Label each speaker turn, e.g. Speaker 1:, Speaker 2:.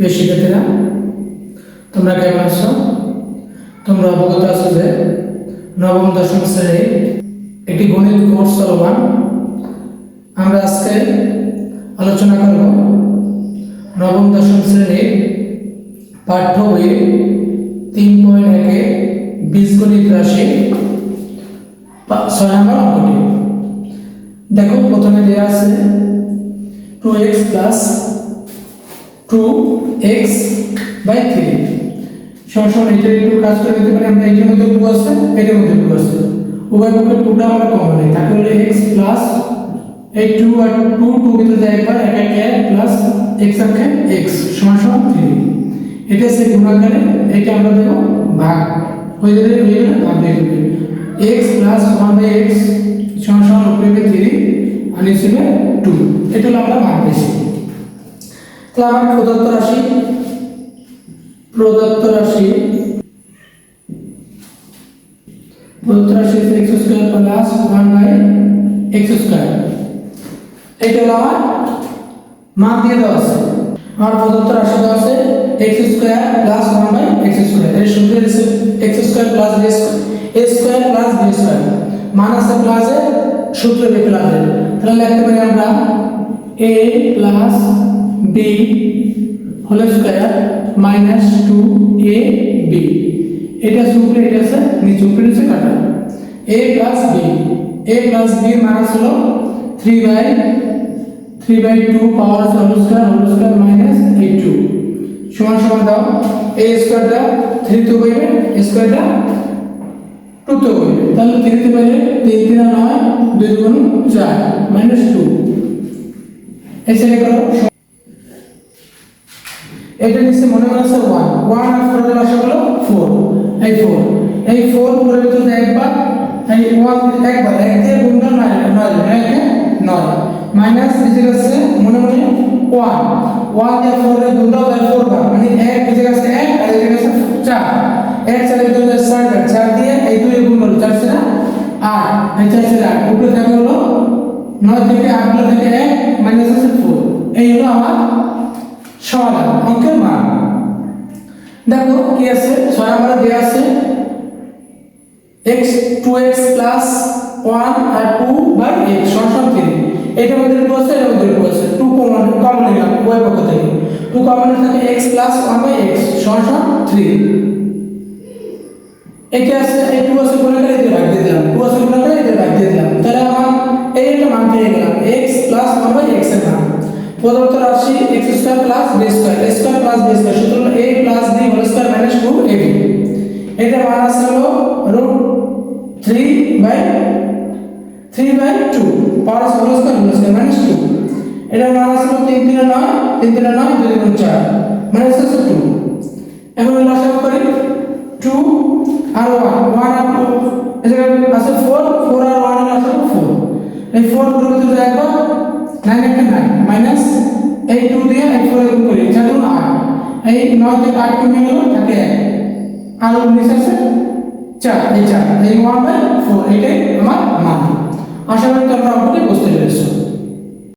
Speaker 1: প্রিয় শিক্ষার্থীরা তোমরা কেমন আছো তোমরা অবগত আছো যে নবম, দশম শ্রেণির একটি গণিত কোর্স চলমান। আমরা আজকে আলোচনা করব নবম, দশম শ্রেণির পাঠ্য বইয়ে তিন পয়েন্ট একে বীজগণিত রাশি ছয় নম্বর অঙ্কটি। দেখো, প্রথমে দেওয়া আছে two x plus two x by three এটা একটু কাজ করে দিতে পারি, আমরা এটার মধ্যে টু আছে, এটার মধ্যে টু আছে। উভয় পক্ষে টুটা আমরা কমন নেই, তাকে এক্স প্লাস এই টু আর টু টু ভিতরে যায় একবার, এক এক এক প্লাস এক্স আর এক্স সমান সমান থ্রি এটা সে গুণাকারে এটা আমরা দেবো ভাগ। হয়ে যাবে হয়ে গেলে ভাগ দেবে এক্স প্লাস বাই এক্স সমান সমান উপরে থ্রি আর নিচে টু এটা হলো আমরা ভাগ পেয়েছি। তাহলে আমার প্রদত্ত রাশি? প্রদত্ত রাশি। প্রদত্ত রাশি x square plus one by x square এটা হলো আমার মান দিয়ে দেওয়া আছে। আমার প্রদত্ত রাশি দেওয়া আছে x square plus one by x square এর সূত্র হচ্ছে x square plus b a square plus b square মান আছে প্লাসে সূত্র বি প্লাসে তাহলে লিখতে পারি আমরা a plus b whole square minus two a b এটা উপরে এটা আছে নিচে উপরে নিচে কাটা। A plus b a plus b minus হলো three by three by two power whole square whole square minus এই টু সমান সমান দাও। এ স্কয়ারটা থ্রি তো পাইবে স্কয়ারটা টু তো পাইবে তাহলে থ্রি তো পাইলে তিন তিন নয়, দুই গুণ চার মাইনাস টু এসে করো। এটা নিচে মনে আছে ওয়ান ওয়ান আর ফোর এর আসা হলো ফোর এই ফোর এই ফোর ফোরের ভিতরে একবার, এই ওয়ান একবার, এক দিয়ে গুণ নয় নয় নয় নয় মাইনাস নিচে গেছে মনে মনে ওয়ান ওয়ান দিয়ে ফোর এর গুণ দাও ফোর বার মানে এক নিচে গেছে এক, আর এদিকে গেছে চার। এক চারের ভিতরে চার চার দিয়ে এই দুই গুণ করল, চার সেরা আট। এই চার সেরা উপরে থাকে হলো নয় থেকে আট থেকে এক মাইনাস আছে ফোর এই হলো আমার সমাধান অঙ্কের মান। দেখো কি আছে? ছয় নম্বরে দেওয়া আছে, x 2x প্লাস 1 আর 2 বাই x সমান থ্রি এটা মধ্যে টু আছে এর মধ্যে টু কমন কমন নিলাম উভয় পক্ষ থেকে। টু কমন থাকে x প্লাস 1 বাই x সমান সমান থ্রি এটা আছে? এই টু আছে গুণ করে এতে ভাগ দিয়ে দিলাম? টু আছে গুণ করে এতে ভাগ দিয়ে দিলাম? প্রদত্ত রাশি x square plus b square a square plus b square সূত্র হলো a plus b whole square minus 2ab এটা মান root 3 by 3 by 2 power whole square whole square minus 2 এটা মান আছে হলো 3 3 9 3 3 9 2 গুণ 4 মাইনাস আছে 2 এখন লসাগু করি 2 আর 1 1 আর 2 এখানে আছে 4 4 আর 1 এর আছে 4 এই 4 গুলো তো একবার 9 একটা 9 মাইনাস এই 2 দিয়ে এক 4 গুণ করি যা ধরুন 8 এই 9 থেকে 8 কমে গেল থাকে 1 আর নিচে আছে 4 এই 4 এই 1 বাই 4 এটাই আমার মান আশা করি তোমরা অঙ্কটি বুঝতে পেরেছ